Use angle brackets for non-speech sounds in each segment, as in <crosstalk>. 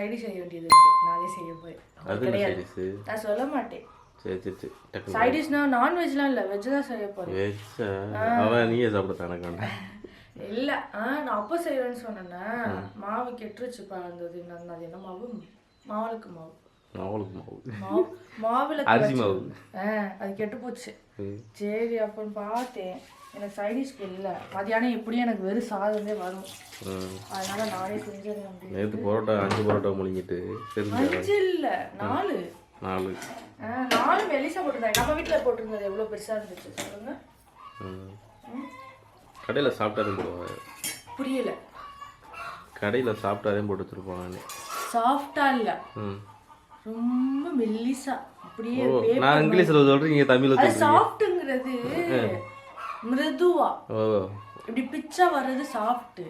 Side செய்ய வேண்டியது நானே செய்ய போறேன். கிடையாது. நான் சொல்ல மாட்டேன். சரி சரி சரி. டக்கு சைடிஷ்னா நான்வெஜ்லாம் இல்லை. வெஜ் தான் செய்ய போறேன். வெஜ்ஜா அவன் நீயே சாப்பிட எனக்கு வேண்டாம் இல்ல. ஆ நான் அப்போ செய்வேன்னு சொன்னேன்னா மாவு கெட்டுருச்சுப்பா இருந்தது அது என்ன மாவு? மாவுளுக்கு மாவு. அவளுக்கு மாவு. மாவு மாவுல அரிசி மாவு. ஆ அது கெட்டு போச்சு. சரி அப்புறம் பார்த்தேன். எனக்கு சைடிஷ்க்கு இல்லை. மதியானம் எப்படியும் எனக்கு வெறும் சாதமே வரும். அதனால நானே அப்படின்னு நேற்று பரோட்டா அஞ்சு பரோட்டா முழுங்கிட்டு அஞ்சு இல்ல நாலு. நாலு. நாலு மெலிசா போட்டிருந்தாங்க. நம்ம வீட்டில் போட்டிருந்தது எவ்வளோ பெருசா இருந்துச்சு சொல்லுங்க. கடையில் சாப்பிட்டாதே போடுவாங்க. புரியல. கடையில் சாப்பிட்டாதே போட்டு வச்சுருப்பாங்க சாஃப்டா இல்ல. ரொம்ப மெல்லிசா அப்படியே நான் இங்கிலீஷில் சொல்கிறேன் நீங்கள் தமிழில் சாஃப்ட்டுங்கிறது மிருதுவா. இப்படி பிச்சா வர்றது சாஃப்ட்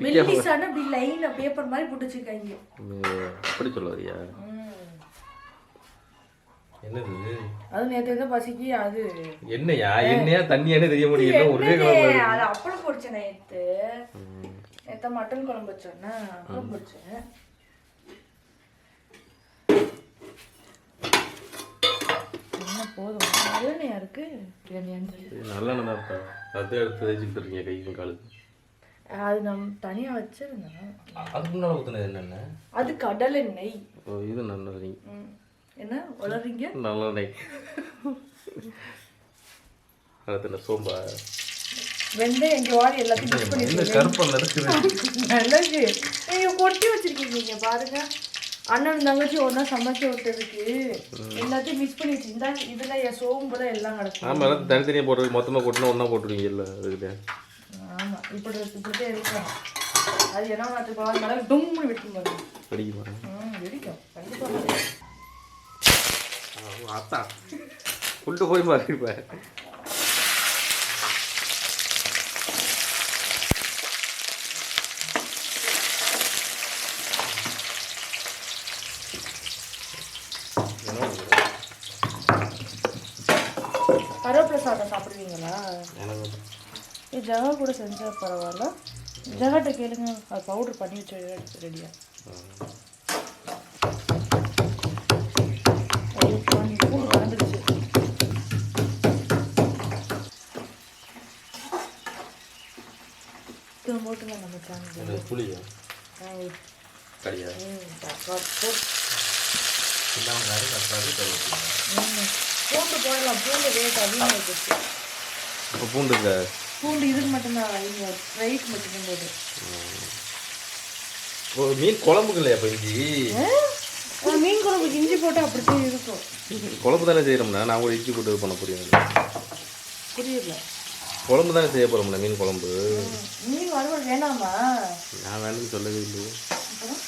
மெல்லிசான இப்படி லைன் பேப்பர் மாதிரி போட்டு வச்சிருக்காங்க. அப்படி சொல்ல வரியா ம். என்னது? அது நேற்று எதோ பசிக்கு அது. என்னையா? என்னையா? தண்ணியானே தெரிய முடியல ஒரே அது அப்பளம் பொரிச்சேன் நேற்று நேற்று மட்டன் குழம்பு வச்சோன்னா அப்பளம் பொரிச்சேன். என்ன போதும். நல்லெண்ணெயா இருக்கு? பிரியாணி நல்ல தான் அதை எடுத்து தேய்ச்சிக்கிட்டு இருக்கீங்க கைக்கும் காலுக்கு அது நம் தனியா வச்சிருந்தேன் அதுக்கு முன்னால் ஊற்றுனது என்னென்ன? அது கடலெண்ணெய். ஓ இது நல்லது ம். என்ன? வளர்றீங்க? நல்லெண்ணெய். அடுத்து என்ன சோம்பா. வெந்தயம் இங்க வாடி எல்லாத்தையும் மிக்ஸ் பண்ணி கருப்பல்ல இருக்குது. நல்லது நீங்க கொட்டி வச்சிருக்கீங்க பாருங்க. அண்ணன் தங்கச்சி ஒன்றா சமைக்க விட்டதுக்கு எல்லாத்தையும் மிக்ஸ் பண்ணி வச்சு இந்த இதுல என் சோம்பு தான் எல்லாம் கிடக்கும். ஆமாம் எல்லாத்தையும் தனித்தனியாக போட்டு மொத்தமாக கொட்டினா ஒன்றா போட்டுருவீங்கல்ல அதுக்கிட்ட ஆமா இப்படி இப்படிதான் இருக்கும். அது என்ன பார்த்து பாருங்க நல்லா டும்னு வெட்டும் பாருங்க வெடிக்கும். கண்டிப்பா அத்தா கொண்டு போய் கருவேப்பிலை எனக்கு இது ஜகா கூட செஞ்சா பரவாயில்ல. ஜகாட்ட கேளுங்க அது பவுடர் பண்ணி வச்சு ரெடியா பூண்டு கலந்துருச்சு. இது போட்டுங்க நம்ம சேனல் புளியா? தக்காளி கருவேப்பிலை. பூண்டு ரேட் அதிகமாக இருக்குது இப்போ பூண்டு இருக்கா பூண்டு இதுக்கு மட்டும்தான் ரைஸ் மட்டும்தான் போடு ஓ மீன் குழம்புக்கு இல்லையா இப்போ இஞ்சி? ஆ, மீன் குழம்புக்கு இஞ்சி போட்டால் அப்படித்தான் இருக்கும். குழம்பு தானே செய்கிறோம்னா நான் கூட இஞ்சி போட்டு பண்ண புரியாது. புரியல. குழம்பு தானே செய்ய போகிறோம்ல மீன் குழம்பு? மீன் வறுவல் வேணாமா? நான் வேணும்னு சொல்லவே இல்லையே அப்புறம்?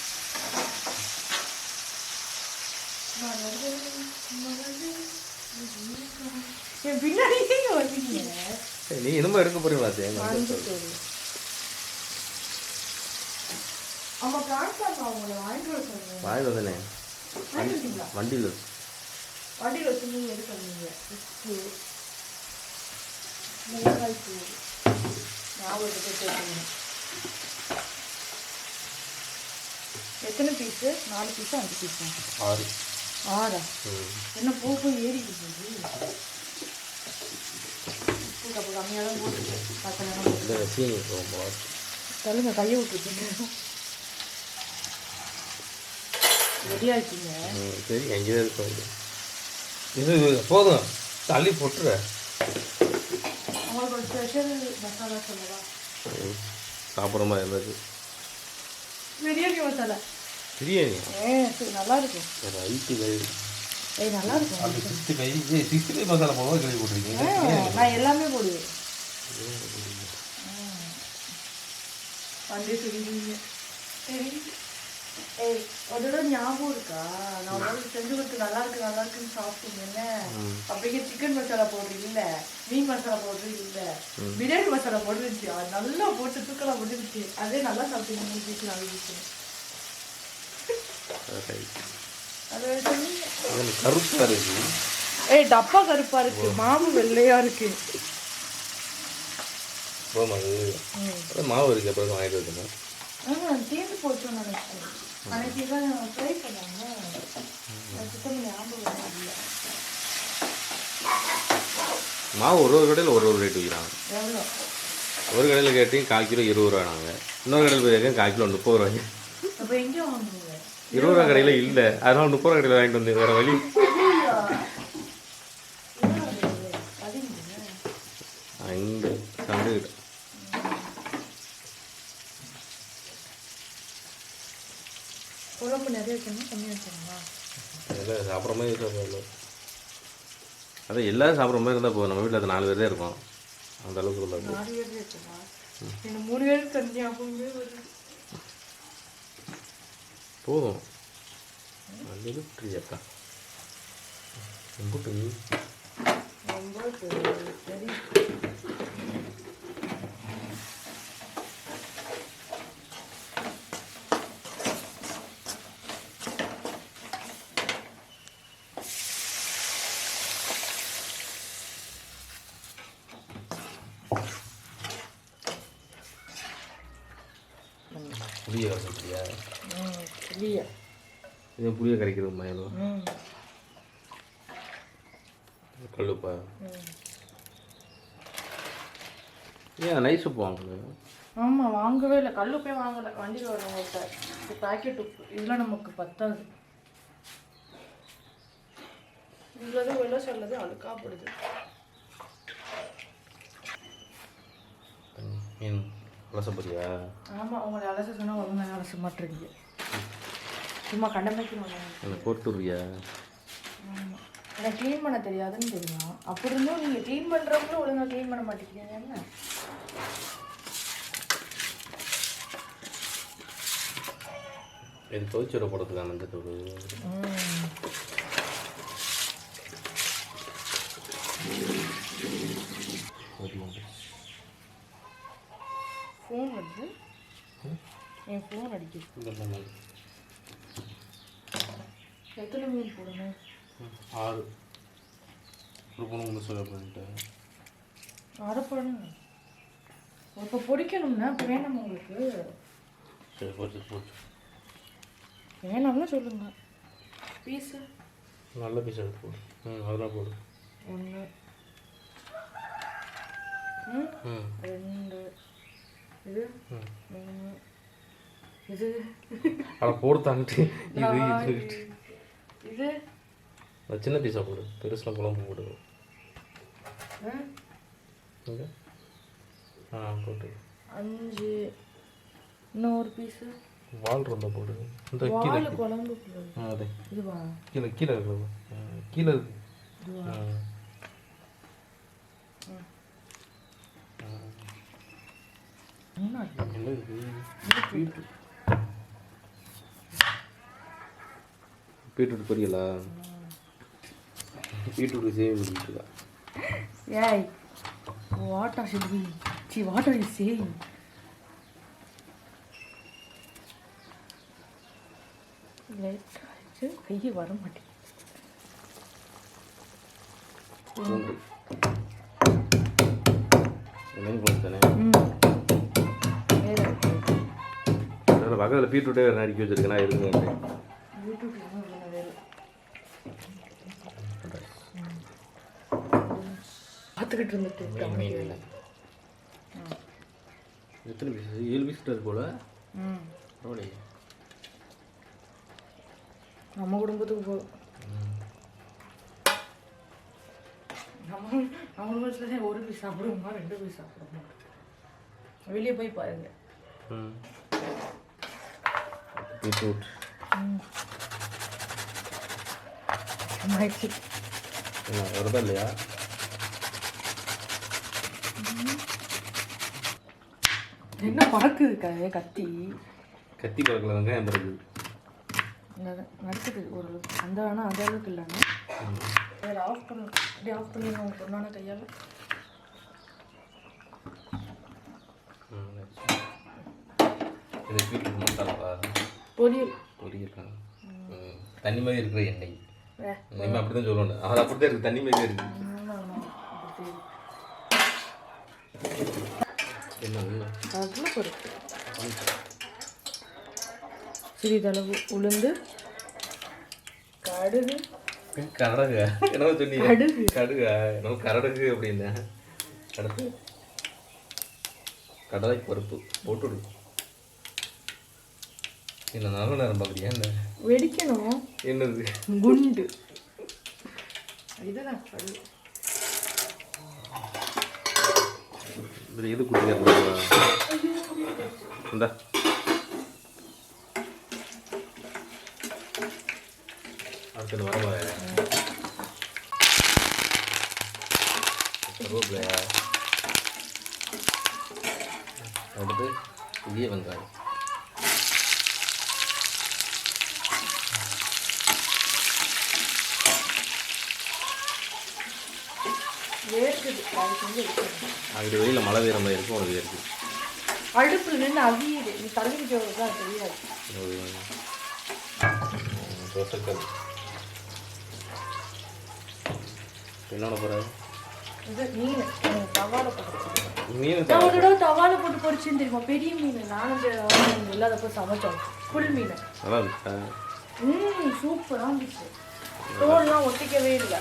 என் ஏய், நீ என்னமோ எடுக்க போறீங்களா தேங்க வாங்கிட்டு வந்தனே. வண்டியில். வண்டியில் வச்சு நீங்க எது பண்ணீங்க? உப்பு. மிளகாய் தூள். எத்தனை பீஸு நாலு பீஸா அஞ்சு பீஸா ஆறு. ஆறா. என்ன பூ போய் ஏறிட்டு போகுது உப்பு கப்பு கம்மியாக தான் போட்டுருக்கு பத்து சீனி தள்ளுங்க கையை விட்டுருக்கீங்க சரி எங்கேயே இருக்கும் இது. இது போதும். தள்ளி போட்டுற உங்களுக்கு ஒரு ஸ்பெஷல் மசாலா சொல்லவா? சாப்பிட்ற மாதிரி இருந்தது. பிரியாணி மசாலா பிரியாணி நல்லா இருக்கும் ரைட்டு ஏய் நல்லா இருக்கும் அது சிக்ஸ்டி ஃபைவ் ஏ சிக்ஸ்டி ஃபைவ் மசாலா போடுவோம் கேள்வி போட்டிருக்கீங்க. நான் எல்லாமே போடுவேன். வந்து தெரியுங்க சரி ஏய் ஒரு தடவை ஞாபகம் இருக்கா? நான் ஒரு செஞ்சு கொடுத்து நல்லா இருக்கு நல்லா இருக்குன்னு சாப்பிட்டீங்கல்ல அப்படியே சிக்கன் மசாலா பவுடர் இல்ல மீன் மசாலா பவுடர் இல்ல பிரியாணி மசாலா பவுடர் இருந்துச்சு அது நல்லா போட்டு தூக்கலாம் போட்டுருச்சு அதே நல்லா சாப்பிட்டீங்க பீஸ் கருப்பாக இருக்கு. ஏய் டப்பா கருப்பா இருக்கு. மாவு வெள்ளையா இருக்கு. போமா அது மாவு இருக்கு அப்புறம் வாங்கிட்டு வந்துருக்கேன் ஆ தீர்ந்து போச்சுன்னு நினைச்சேன் அன்னைக்கு தான் ட்ரை பண்ணாங்க சுத்தம் ஞாபகம் இல்லை. மாவு ஒரு ஒரு கடையில் ஒரு ஒரு ரேட் விற்கிறாங்க எவ்வளோ? ஒரு கடையில் கேட்டீங்க கால் கிலோ இருபது ரூபா நாங்கள் இன்னொரு கடையில் போய் கால் கிலோ முப்பது ரூபாய்க்கு அப்போ எங்கே வாங்குவீங்க இருபது ரூபா கடையில் இல்லை. அதனால முப்பது ரூபா கடையில் வாங்கிட்டு வந்து வேறு வழி குழம்பு நிறைய வச்சோம்மா எல்லாம் சாப்பிட்ற மாதிரி சாப்பிடல அதான் எல்லாரும் சாப்பிட்ற மாதிரி இருந்தால் போதும். நம்ம வீட்டில் அது நாலு பேர் தான் இருக்கும். அந்த அளவுக்கு நாலு பேர் மூணு பேருக்கு போதும் நல்லது பிரியக்கா கும்பிட்டு ரொம்ப சரி புளிய வசதியா ம் இல்லையா இது புளிய கரைக்கிறது மயிலும் ம். கல்லுப்பா. ஏன் நைஸ் உப்பு வாங்கணும்? ஆமாம் வாங்கவே இல்லை. கல் உப்பே வாங்கலை. வண்டியில் வரவங்கள்ட்ட இது பாக்கெட் உப்பு. இதெல்லாம் நமக்கு பத்தாது. உள்ளது வெள்ள சொல்லது அழுக்காப்படுது மீன் ரசப்பதியா ஆமாம் உங்களை அலச சொன்னால் ஒழுங்காக அலச மாட்டேறீங்க. சும்மா போட்டுறியா ஆமாம் எனக்கு க்ளீன் பண்ண தெரியாதுன்னு தெரியும். அப்படி இருந்தும் நீங்கள் க்ளீன் பண்ணுறவங்களும் ஒழுங்கா க்ளீன் பண்ண மாட்டேங்கிறீங்க என்ன? இது துவைச்சுட போடுறதுக்கான அந்த தூள் ம் ஃபோன் வருது. என் ஃபோன் அடிக்குது? எத்தனை மீன் போடணும் ஆறு. ஒரு பொண்ணு ஒன்று சொல்ல பண்ணிட்டேன் அரை போடணும் இப்போ பொடிக்கணும்னா இப்போ வேணாம் உங்களுக்கு? சரி போச்சு போச்சு வேணாம்னு சொல்லுங்க. பீஸு. நல்ல பீஸ் எடுத்து போடு. ம் அதெல்லாம் போடு. ஒன்று ம். ம் ரெண்டு. இது. மூணு. இது. அதை போடு தான்ட்டு இது. இது. இது? சின்ன பீஸாக போடு. பெருசில் குழம்பு போடு ஆ போட்டு. அஞ்சு. இன்னும் ஒரு பீஸு வால் இருந்தால் போடு. இந்த கீழே ஆ அதே. இதுவா? கீழே கீழே இருக்கிறது. கீழே இருக்கு. என்ன இது? என்ன இது பீட்ரூட் பொரியலா? பீட்ரூட் சேவை பண்ணிட்டுருக்கா ஏய் what are should be see what are you saying late கையை வர மாட்டேங்குது. பக்கத்தில் பீட்ரூட்டே நறுக்கி வச்சிருக்கேன் இருங்க பார்த்துக்கிட்டு இருந்துட்டு எத்தனை பீஸ் ஏழு பீஸ் இருக்கு போல. ம். பரவாயில்லையே. நம்ம குடும்பத்துக்கு போதும் நம்ம நம்ம குடும்பத்தில் ஒரு பீஸ் சாப்பிடுவோமா ரெண்டு பீஸ் சாப்பிடுவோமா? வெளியே போய் பாருங்க. ம். பீட்ரூட். இல்லையா? என்ன பறக்குது கத்தி? கத்தி பழக்கில் வெங்காயம் பிறகு இந்த நடக்குது ஒரு அந்த வேணா அந்த அளவுக்கு இல்லைன்னா அதில் ஆஃப் பண்ண அப்படியே ஆஃப் பண்ணி அவங்க பொண்ணான கையால். பொரியல். பொரியல். தண்ணி மாதிரி இருக்கிற எண்ணெய். வே. இனிமே அப்படி தான் சொல்லணும் அது அப்படி தான் இருக்குது தண்ணி மாதிரி இருக்கு ஆமா, ஆமா. அப்படி என்ன என்ன அதில் பொறுப்பு சிறிதளவு உளுந்து கடுகு. கரடுங்க என்னவோ சொன்னீங்க. கடுகு. கடுகா? என்னவோ கரடுகு அப்படின்னா. அடுத்து கடலை பருப்பு. போட்டு விடு என்ன நல்ல நேரம் பார்க்குறியா என்ன? வெடிக்கணும். என்னது? குண்டு. இதுதான் கடுகு இது எது குடிக்கிறா இந்த. அடுத்தது வர கருவேப்பிலையா? அடுத்து பெரிய வெங்காயம். அது. அப்படி வெளியில் மழை மாதிரி இருக்கும் உனக்கு இருக்கு அடுப்புல நின்று அவியுது. நீ தள்ளி வைக்கிறது தான் தெரியாது. என்னோட போகிற இது மீன். தவால போட்டு மீன் ஒரு தடவை தவால போட்டு பொரிச்சுன்னு தெரியுமா? பெரிய மீன். நானும் மீன் இல்லாதப்போ சமைச்சோம். புல் மீன். நல்லா இருக்கா ம் சூப்பராக இருந்துச்சு. தோல்லாம் ஒட்டிக்கவே இல்லை.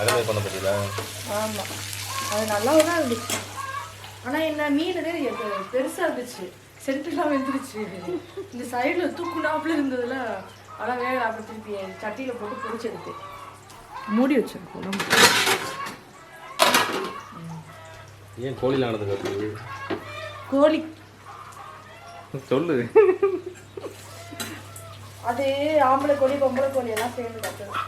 அதுமாதிரி பண்ண பற்றியில ஆமாம் அது நல்லாவும் தான் இருந்துச்சு ஆனால் என்ன மீன் பெருசாக இருந்துச்சு. சென்டெல்லாம் வெந்துருச்சு இந்த சைடில் தூக்குனாப்புல இருந்ததுல ஆனால் வேக அப்படி திருப்பி சட்டியில் போட்டு எடுத்து மூடி வச்சிருக்கோம் ஏன் கோழிலாம் ஆனது கற்று கோழி. சொல்லு. அது ஆம்பளை கோழி பொம்பளை கோழி எல்லாம் சேர்ந்து கட்டணும்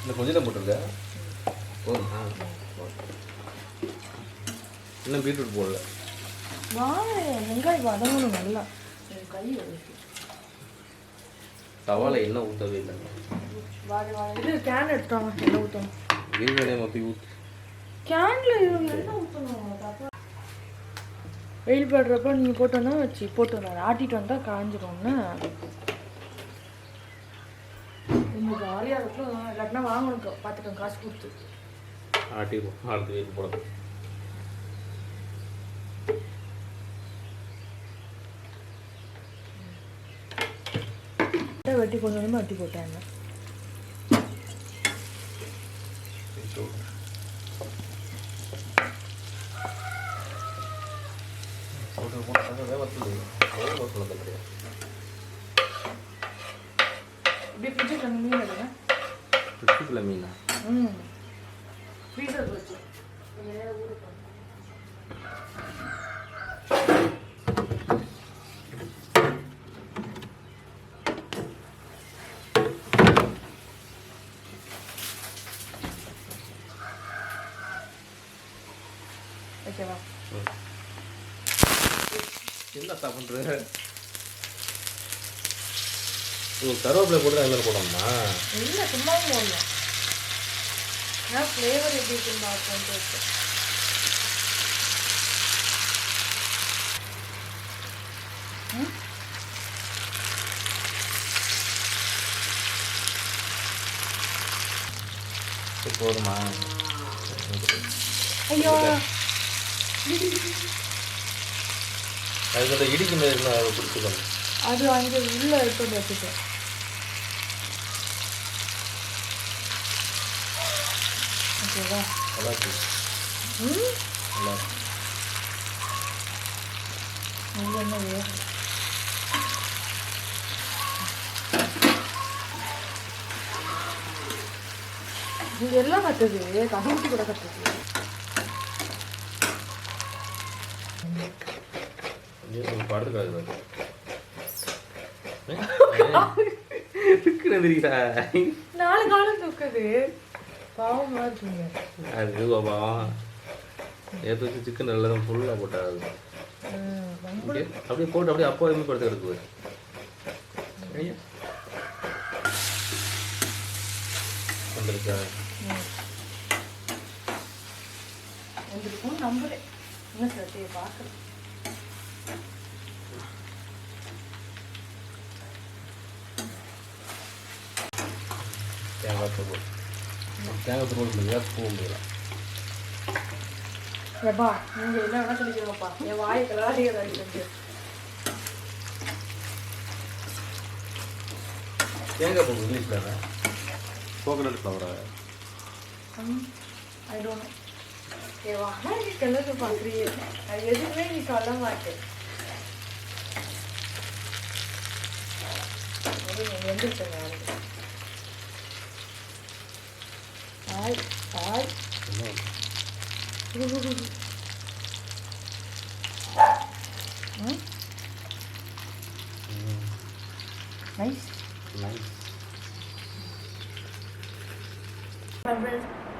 இந்த கொஞ்சம் தான் போட்டிருக்க? போதுமா? இன்னும் பீட்ரூட் போடல. வாங்க வெங்காயம் வதங்கணும் நல்லா. தவால என்ன ஊற்றவே இல்லை. இது கேன் எடுத்தாங்க என்ன ஊற்றணும் வீடு மொத்தி ஊற்று கேன்ல வெயில் படுறப்ப நீங்கள் போட்டோன்னா வச்சு போட்டு ஆட்டிட்டு வந்தால் காஞ்சிரும்னா உங்களுக்கு ஆரியா இருக்கும் இல்லாட்டினா வாங்கணும் பார்த்துக்கோங்க காசு கொடுத்து. ஆட்டிடுவோம் அடுத்த வீட்டு போடுறது வெட்டி கொண்டு வந்து வெட்டி போட்டாங்க. இப்படி ஃப்ரிட்ஜில் தண்ணி மீன். ம் ஃப்ரீசர் வச்சு. ஓகேவா என்ன சாப்பிட்ற கருவேப்பிலை போட்டு அது மாதிரி போடணுமா? இல்லை சும்மா போடணும். நான் ஃப்ளேவர் எப்படி இருக்குன்னு பார்ப்போம்ட்டு வச்சேன் ம்? சரி, போதுமா? ஐயோ. அது வந்து இடிக்கு மாதிரி இருந்தால் அதை அங்கே உள்ள எடுத்து வச்சுட்டேன் ஓகேவா நல்லா இருக்கு நல்லா என்ன வேகும் இது எல்லாம் கட்டுது. கம்யூனிட்டி கூட கட்டுது. படுத்துக்காது <laughs> நாலு காலம் தூக்குது. பாவமாக இருக்குங்க அது பாவம் நேற்று வச்சு சிக்கன் நல்லா தான் ஃபுல்லாக போட்டாது அப்படியே போட்டு அப்படியே அப்போ எதுவுமே படுத்து கிடக்குது வந்துருக்கா? வந்திருக்கும் நம்புறேன் இன்னும் சத்தியை பார்க்குறேன் தேங்காய் போட்டு தேங்காய் துருவல் முடியல பூ முடியல எப்பா நீங்கள் என்ன வேணா சொல்லிக்கிறோம்ப்பா என் வாய் கலாடிக்கிற அடிக்கிறது தேங்காய் பூ இங்கிலீஷில் கோகனட் ஃப்ளவரா ஐ டோன்ட் நோ ஏ வாடா நீ கிளம்பி பார்க்குறியே அது எதுவுமே நீ சொல்ல மாட்டேன். எந்திரிச்சேன் ஆய் ம் நைஸ் நைஸ்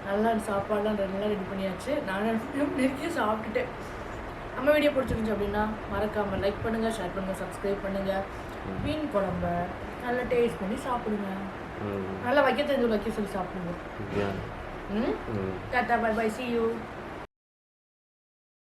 நல்லா சாப்பாடுலாம் நல்லா ரெடி பண்ணியாச்சு. நான் நிறைய சாப்பிட்டுட்டேன். நம்ம வீடியோ பிடிச்சிருந்துச்சு அப்படின்னா மறக்காமல் லைக் பண்ணுங்கள் ஷேர் பண்ணுங்கள் சப்ஸ்கிரைப் பண்ணுங்கள் மீன் குழம்ப நல்லா டேஸ்ட் பண்ணி சாப்பிடுங்க. நல்லா வைக்க தெரிஞ்சு வைக்க சொல்லி சாப்பிடுங்க. Tata bye bye see you